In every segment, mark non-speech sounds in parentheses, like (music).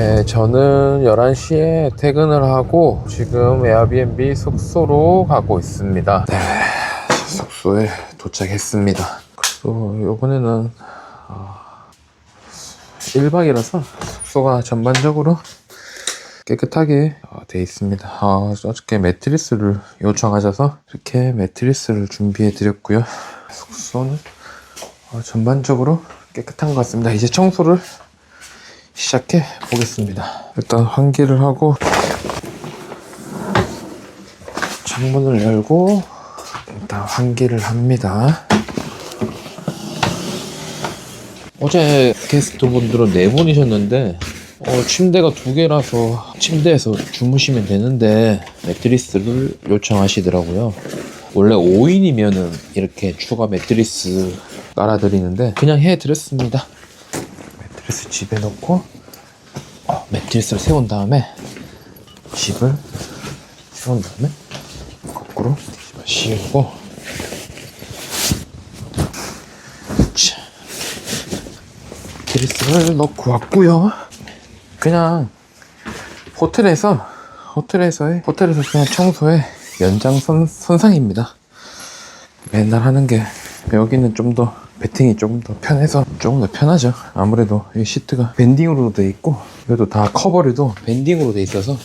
네, 저는 11시에 퇴근을 하고 지금 에어비앤비 숙소로 가고 있습니다. 네, 숙소에 도착했습니다. 그리고 이번에는 어, 1박이라서 숙소가 전반적으로 깨끗하게 어, 돼 있습니다. 어, 어저께 매트리스를 요청하셔서 이렇게 매트리스를 준비해 드렸고요. 숙소는 어, 전반적으로 깨끗한 것 같습니다. 이제 청소를 시작해 보겠습니다. 일단 환기를 하고 창문을 열고 일단 환기를 합니다. 어제 게스트분들은 네 분이셨는데 어, 침대가 두 개라서 침대에서 주무시면 되는데 매트리스를 요청하시더라고요. 원래 5인이면은 이렇게 추가 매트리스 깔아드리는데 그냥 해드렸습니다. 매트리스 집에 넣고 어, 매트리스를 세운 다음에 집을 세운 다음에 거꾸로 집을 씌우고 자, 매트리스를 넣고 왔고요. 그냥 호텔에서 호텔에서의 호텔에서 그냥 청소의 연장 선 선상입니다. 맨날 하는 게 여기는 좀 더 배팅이 조금 더 편해서 조금 더 편하죠. 아무래도 이 시트가 밴딩으로 돼 있고 그래도 다 커버리도 밴딩으로 돼 있어서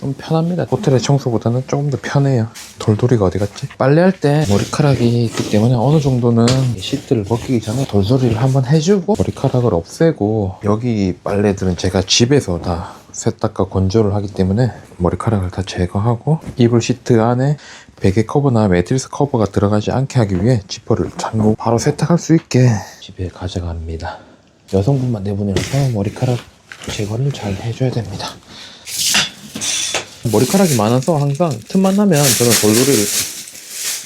좀 편합니다. 호텔의 청소보다는 조금 더 편해요. 돌돌이가 어디 갔지? 빨래할 때 머리카락이 있기 때문에 어느 정도는 이 시트를 벗기기 전에 돌돌이를 한번 해주고 머리카락을 없애고 여기 빨래들은 제가 집에서 다 세탁과 건조를 하기 때문에 머리카락을 다 제거하고 이불 시트 안에 베개 커버나 매트리스 커버가 들어가지 않게 하기 위해 지퍼를 잠고 바로 세탁할 수 있게 집에 가져갑니다. 여성분만 내보내서 머리카락 제거를 잘 해줘야 됩니다. 머리카락이 많아서 항상 틈만 나면 저는 돌돌이를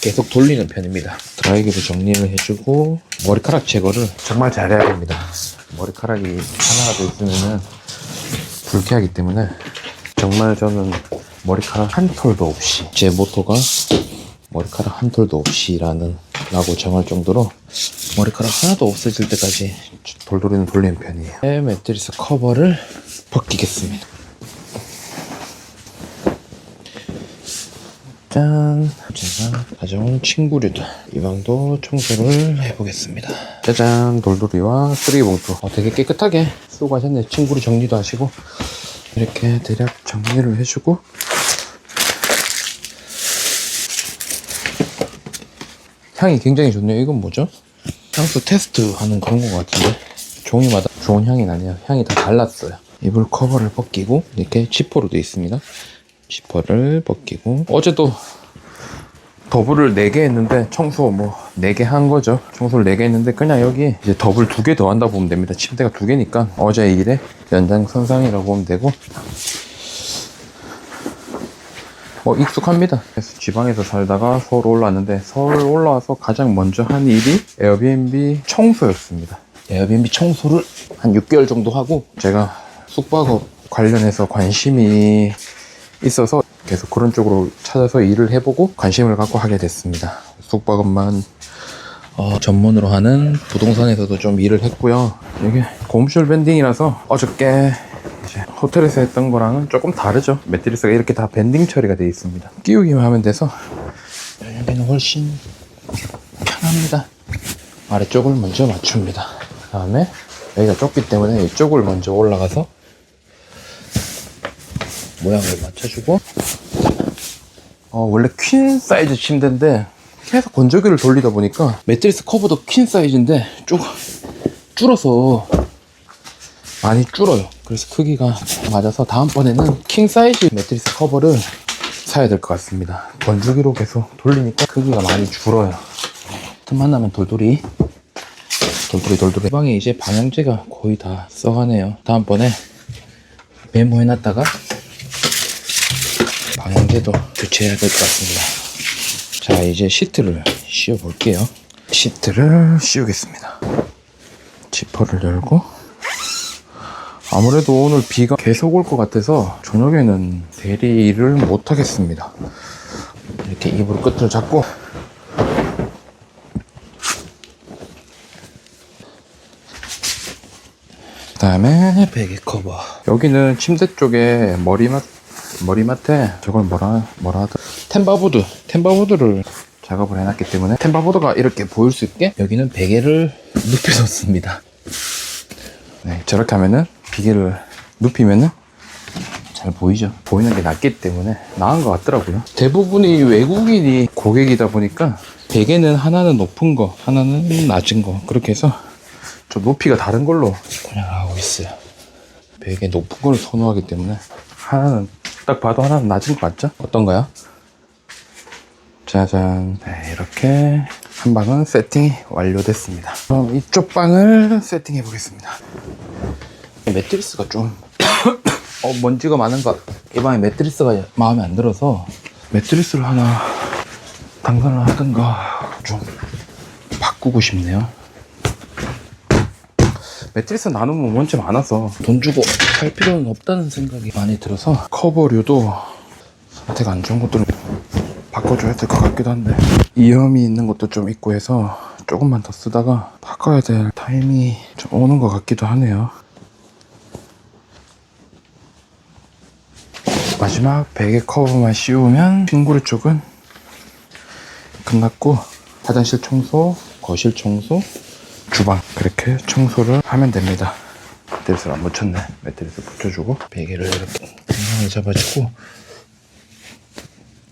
계속 돌리는 편입니다. 드라이기로 정리를 해주고 머리카락 제거를 정말 잘해야 됩니다. 머리카락이 하나가 더 있으면은 불쾌하기 때문에 정말 저는 머리카락 한 톨도 없이 제 모토가 머리카락 한 톨도 없이라는 라고 정할 정도로 머리카락 하나도 없어질 때까지 돌돌이는 돌리는 편이에요. 네, 매트리스 커버를 벗기겠습니다. 짠! 제가 가져온 친구류들 이 방도 청소를 해보겠습니다. 짜잔! 돌돌이와 쓰레기봉투 어, 되게 깨끗하게 쓰고 가셨네. 친구류 정리도 하시고 이렇게 대략 정리를 해주고 향이 굉장히 좋네요. 이건 뭐죠? 향수 테스트 하는 그런 것 같은데 종이마다 좋은 향이 나네요. 향이 다 달랐어요. 이불 커버를 벗기고 이렇게 지퍼로 되어 있습니다. 지퍼를 벗기고 어제도 더블을 4개 했는데 청소 뭐 4개 한 거죠. 청소를 4개 했는데 그냥 여기 이제 더블 2개 더 한다 보면 됩니다. 침대가 2개니까 어제 일에 연장선상이라고 보면 되고 뭐 익숙합니다. 그래서 지방에서 살다가 서울 올라왔는데 서울 올라와서 가장 먼저 한 일이 에어비앤비 청소였습니다. 에어비앤비 청소를 한 6개월 정도 하고 제가 숙박업 관련해서 관심이 있어서 계속 그런 쪽으로 찾아서 일을 해보고 관심을 갖고 하게 됐습니다. 숙박업만 어, 전문으로 하는 부동산에서도 좀 일을 했고요. 이게 곰슐 밴딩이라서 어저께 이제 호텔에서 했던 거랑은 조금 다르죠. 매트리스가 이렇게 다 밴딩 처리가 되어 있습니다. 끼우기만 하면 돼서 여기는 훨씬 편합니다. 아래쪽을 먼저 맞춥니다. 그 다음에 여기가 좁기 때문에 이쪽을 먼저 올라가서 모양을 맞춰주고 어, 원래 퀸 사이즈 침대인데 계속 건조기를 돌리다 보니까 매트리스 커버도 퀸 사이즈인데 쭉 줄어서 많이 줄어요. 그래서 크기가 맞아서 다음번에는 킹 사이즈 매트리스 커버를 사야 될 것 같습니다. 건조기로 계속 돌리니까 크기가 많이 줄어요. 틈만 나면 돌돌이 돌돌이 돌돌이 방에 이제 방향제가 거의 다 써가네요. 다음번에 메모해놨다가 방향제도 교체해야 될 것 같습니다. 자, 이제 시트를 씌워 볼게요. 시트를 씌우겠습니다. 지퍼를 열고 아무래도 오늘 비가 계속 올 것 같아서 저녁에는 대리를 못 하겠습니다. 이렇게 이불 끝을 잡고 그다음에 베개 커버. 여기는 침대 쪽에 머리맡 머리맡에 저걸 뭐라 뭐라 하더 템바보드 템바보드를 작업을 해놨기 때문에 템바보드가 이렇게 보일 수 있게 여기는 베개를 눕혀뒀습니다. 네, 저렇게 하면은 비계를 눕히면은 잘 보이죠? 보이는 게 낫기 때문에 나은 것 같더라고요. 대부분이 외국인이 고객이다 보니까 베개는 하나는 높은 거, 하나는 낮은 거 그렇게 해서 좀 높이가 다른 걸로 권장하고 있어요. 베개 높은 걸 선호하기 때문에 하나는 딱 봐도 하나는 낮은 것 같죠? 어떤가요? 짜잔. 네, 이렇게 한 방은 세팅이 완료됐습니다. 그럼 이쪽 방을 세팅해 보겠습니다. 매트리스가 좀 (coughs) 어, 먼지가 많은 것. 이 방에 매트리스가 마음에 안 들어서 매트리스를 하나 당선을 하든가 좀 바꾸고 싶네요. 매트리스 나누면 먼지 많아서 돈 주고 살 필요는 없다는 생각이 많이 들어서 커버류도 상태가 안 좋은 것들은 바꿔줘야 될 것 같기도 한데 이염이 있는 것도 좀 있고 해서 조금만 더 쓰다가 바꿔야 될 타임이 좀 오는 것 같기도 하네요. 마지막 베개 커버만 씌우면 핑구르 쪽은 끝났고 화장실 청소, 거실 청소, 주방 그렇게 청소를 하면 됩니다. 매트리스를 안 붙였네. 매트리스 붙여주고 베개를 이렇게 균형을 잡아주고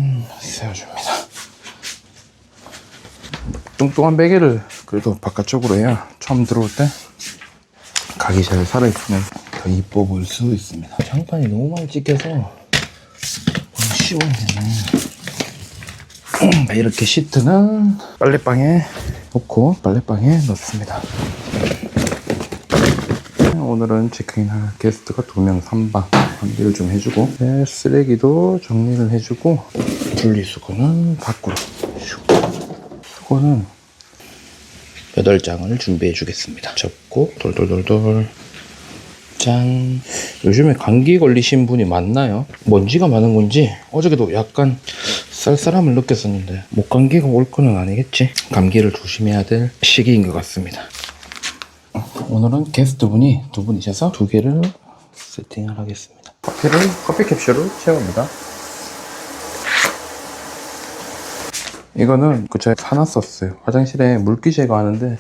음, 세워줍니다. 뚱뚱한 베개를 그래도 바깥쪽으로 해야 처음 들어올 때 각이 잘 살아있으면 더 이뻐 보일 수 있습니다. 장판이 너무 많이 찍혀서 오늘 씌우면은 이렇게 시트는 빨래방에 놓고 빨래방에 넣습니다. 오늘은 체크인할 게스트가 두명 3방 환기를 좀 해주고 네, 쓰레기도 정리를 해주고 분리수거는 밖으로 슉. 수거는 8장을 준비해 주겠습니다. 접고 돌돌돌돌 짠. 요즘에 감기 걸리신 분이 많나요? 먼지가 많은 건지 어저께도 약간 쌀쌀함을 느꼈었는데 목 감기가 올 거는 아니겠지? 감기를 조심해야 될 시기인 것 같습니다. 오늘은 게스트분이 두 분이셔서 두 개를 세팅을 하겠습니다. 커피를 커피 캡슐을 채웁니다. 이거는 그저 사놨었어요. 화장실에 물기 제거하는데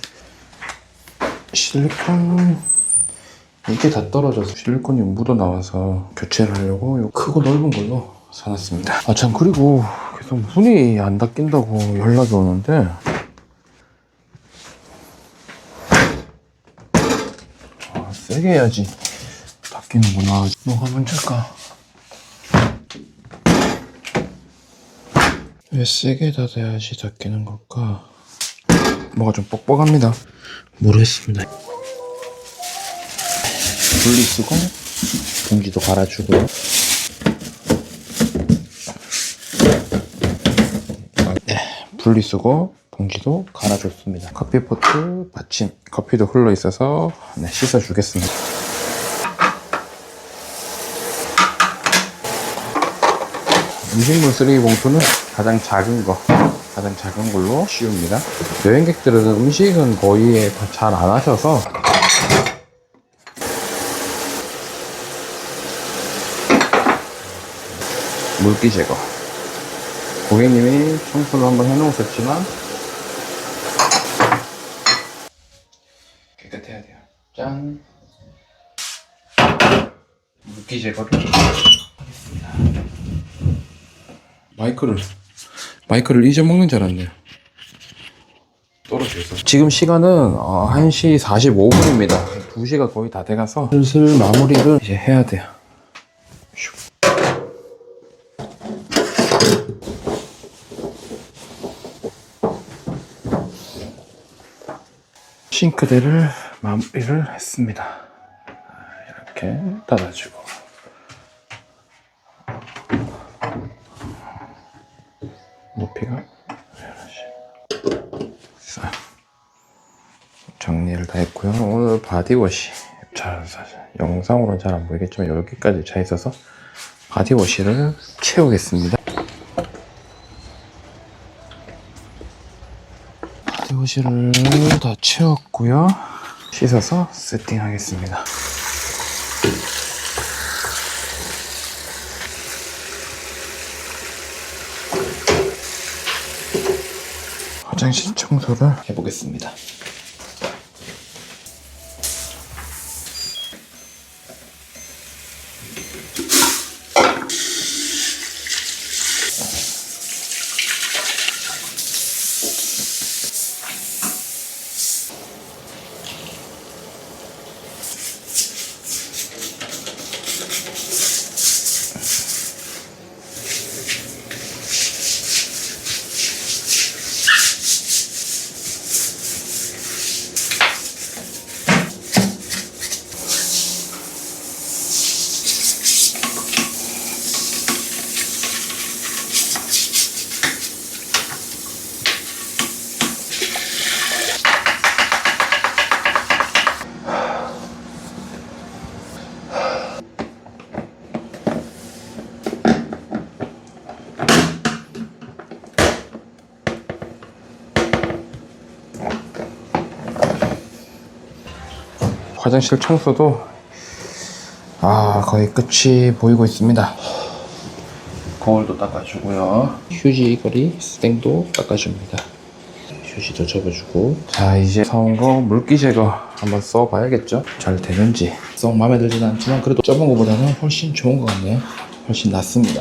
실리콘 이게 다 떨어져서 실리콘이 묻어 나와서 교체를 하려고 요 크고 넓은 걸로 사놨습니다. 아 참 그리고 계속 문이 안 닫힌다고 연락이 오는데 아 세게 해야지 닫히는구나. 뭐가 문제일까? 왜 세게 닫아야지 닫히는 걸까? 뭐가 좀 뻑뻑합니다. 모르겠습니다. 분리수거 봉지도 갈아주고요. 네, 분리수거 봉지도 갈아줬습니다. 커피포트 받침 커피도 흘러 있어서 네, 씻어주겠습니다. 음식물 쓰레기 봉투는 가장 작은 거, 가장 작은 걸로 씌웁니다. 여행객들은 음식은 거의 잘안 하셔서 물기 제거. 고객님이 청소를 한번 해놓으셨지만 깨끗해야 돼요. 짠. 물기 제거를 하겠습니다. 마이크를 마이크를 잊어먹는 줄 알았네요. 떨어져 있어. 지금 시간은 어, 1시 45분입니다. 2시가 거의 다 돼가서 슬슬 마무리를 이제 해야 돼요. 싱크대를 마무리를 했습니다. 이렇게 닫아주고 높이가 자, 정리를 다 했고요. 오늘 바디워시 잘 영상으로는 잘 안 보이겠지만 여기까지 차 있어서 바디워시를 채우겠습니다. 사무실을 다 채웠고요. 씻어서 세팅하겠습니다. 화장실 청소를 해보겠습니다. 화장실 청소도 아 거의 끝이 보이고 있습니다. 거울도 닦아주고요. 휴지 거리 스탱도 닦아줍니다. 휴지도 접어주고 자 이제 사온 거 물기 제거 한번 써봐야겠죠? 잘 되는지 썩 마음에 들지는 않지만 그래도 접은 거보다는 훨씬 좋은 것 같네요. 훨씬 낫습니다.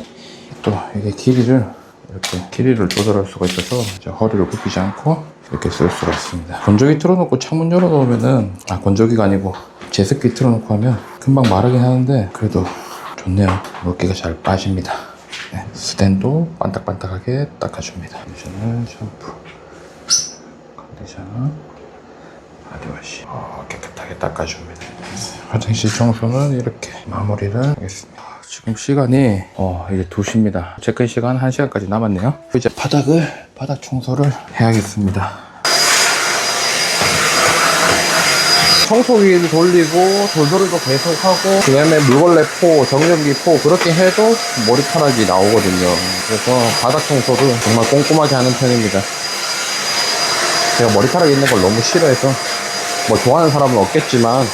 또 이게 길이를 이렇게 길이를 조절할 수가 있어서 이제 허리를 굽히지 않고 이렇게 쓸 수가 있습니다. 건조기 틀어놓고 창문 열어놓으면은 아 건조기가 아니고 제습기 틀어놓고 하면 금방 마르긴 하는데 그래도 좋네요. 물기가 잘 빠집니다. 네, 스탠도 반딱반딱하게 닦아줍니다. 컨디셔너, 샴푸, 컨디셔너, 바디워시 어, 깨끗하게 닦아줍니다. 화장실 청소는 이렇게 마무리를 하겠습니다. 지금 시간이 어 이제 2시입니다. 체크인 시간 1시간까지 남았네요. 이제 바닥을 바닥 청소를 해야겠습니다. 청소기를 돌리고 돌돌이도 계속하고 그 다음에 물걸레 포, 정전기 포 그렇게 해도 머리카락이 나오거든요. 그래서 바닥 청소를 정말 꼼꼼하게 하는 편입니다. 제가 머리카락 있는 걸 너무 싫어해서 뭐 좋아하는 사람은 없겠지만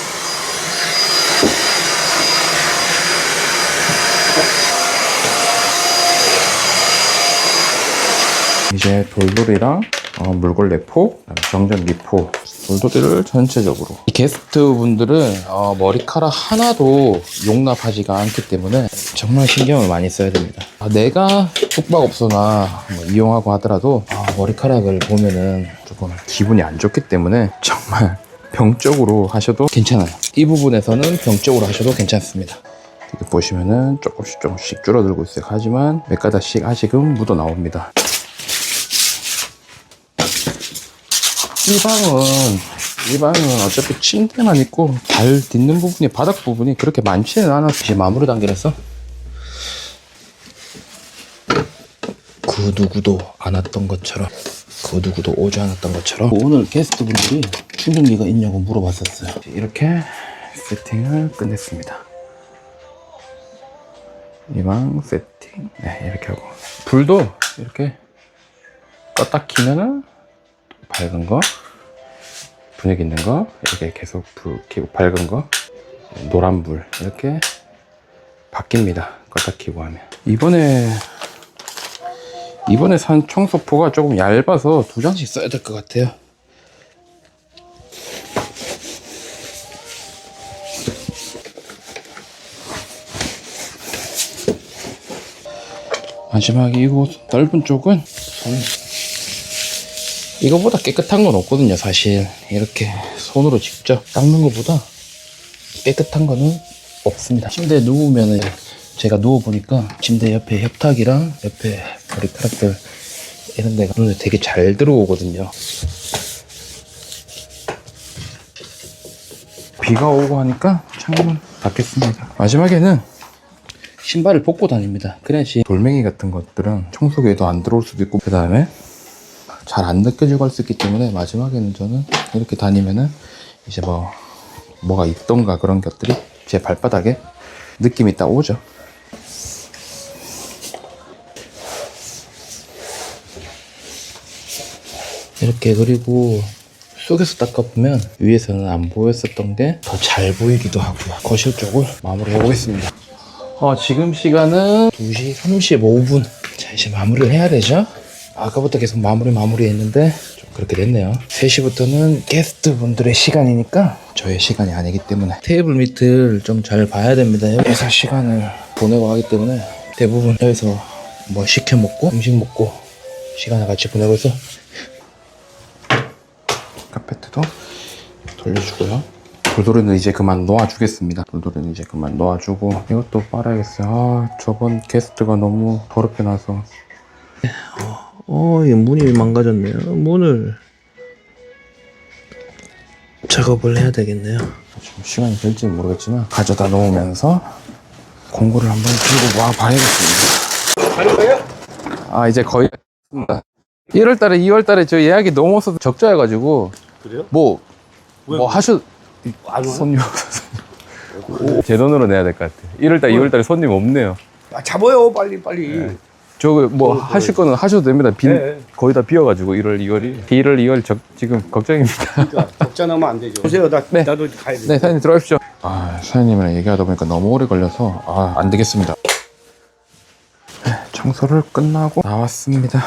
이제 돌돌이랑 어, 물걸레포, 정전기포, 돌돌이를 전체적으로 이 게스트분들은 어, 머리카락 하나도 용납하지가 않기 때문에 정말 신경을 많이 써야 됩니다. 아, 내가 숙박업소나 뭐 이용하고 하더라도 아, 머리카락을 보면은 조금 기분이 안 좋기 때문에 정말 병적으로 하셔도 괜찮아요. 이 부분에서는 병적으로 하셔도 괜찮습니다. 이렇게 보시면은 조금씩 조금씩 줄어들고 있어요. 하지만 몇 가닥씩 아직은 묻어 나옵니다. 이 방은 이 방은 어차피 침대만 있고 발 딛는 부분이 바닥 부분이 그렇게 많지는 않아서 이제 마무리 단계라서. 그 누구도 안 왔던 것처럼 그 누구도 오지 않았던 것처럼. 오늘 게스트분들이 충전기가 있냐고 물어봤었어요. 이렇게 세팅을 끝냈습니다. 이 방 세팅. 네 이렇게 하고. 불도 이렇게 껐다 키면은 밝은 거 분위기 있는 거 이렇게 계속 불 켜고 밝은 거 노란 불 이렇게 바뀝니다. 껐다 켜고 하면. 이번에 이번에 산 청소포가 조금 얇아서 두 장씩 써야 될 것 같아요. 마지막에 이곳 넓은 쪽은 손 이거보다 깨끗한 건 없거든요, 사실. 이렇게 손으로 직접 닦는 것보다 깨끗한 거는 없습니다. 침대에 누우면은 제가 누워보니까 침대 옆에 협탁이랑 옆에 머리카락들 이런 데가 눈에 되게 잘 들어오거든요. 비가 오고 하니까 창문 닫겠습니다. 마지막에는 신발을 벗고 다닙니다. 그래야지 돌멩이 같은 것들은 청소기에도 안 들어올 수도 있고 그 다음에 잘 안 느껴지고 할 수 있기 때문에 마지막에는 저는 이렇게 다니면은 이제 뭐 뭐가 있던가 그런 것들이 제 발바닥에 느낌이 딱 오죠. 이렇게 그리고 속에서 닦아보면 위에서는 안 보였었던 게 더 잘 보이기도 하고요. 거실 쪽을 마무리해 보겠습니다. 어, 지금 시간은 2시 35분. 자, 이제 마무리를 해야 되죠? 아, 아까부터 계속 마무리 마무리 했는데 좀 그렇게 됐네요. 3시부터는 게스트 분들의 시간이니까 저의 시간이 아니기 때문에 테이블 밑을 좀 잘 봐야 됩니다. 여기서 시간을 보내고 하기 때문에 대부분 여기서 뭐 시켜 먹고 음식 먹고 시간을 같이 보내고 있어 카페트도 돌려주고요. 돌돌이는 이제 그만 놓아주겠습니다. 돌돌이는 이제 그만 놓아주고 이것도 빨아야겠어요. 아 저번 게스트가 너무 더럽게 나서. 어, 이 문이 망가졌네요. 문을 작업을 해야 되겠네요. 좀 시간이 될지 는 모르겠지만 가져다 놓으면서 공구를 한번 들고 와 봐야겠습니다. 거예요? 아 이제 거의 다 1월 달에 2월 달에 저 예약이 너무 없어서 적자여 가지고 그래요? 뭐 왜? 뭐 하셔? 손님 없어서 제 돈으로 내야 될 것 같아. 1월 달 2월 달에 손님 없네요. 아, 잡아요 빨리 빨리. 저거 뭐 하실 거는 하셔도 됩니다. 빈 네. 거의 다 비어가지고 1월 2월이 1월 2월 적, 지금 걱정입니다. 그러니까 적자 나면 안 되죠. 보세요, 나 네. 나도 가야 돼. 네 사장님 들어가십시오. 아 사장님이랑 얘기하다 보니까 너무 오래 걸려서 아 안 되겠습니다. 네, 청소를 끝나고 나왔습니다.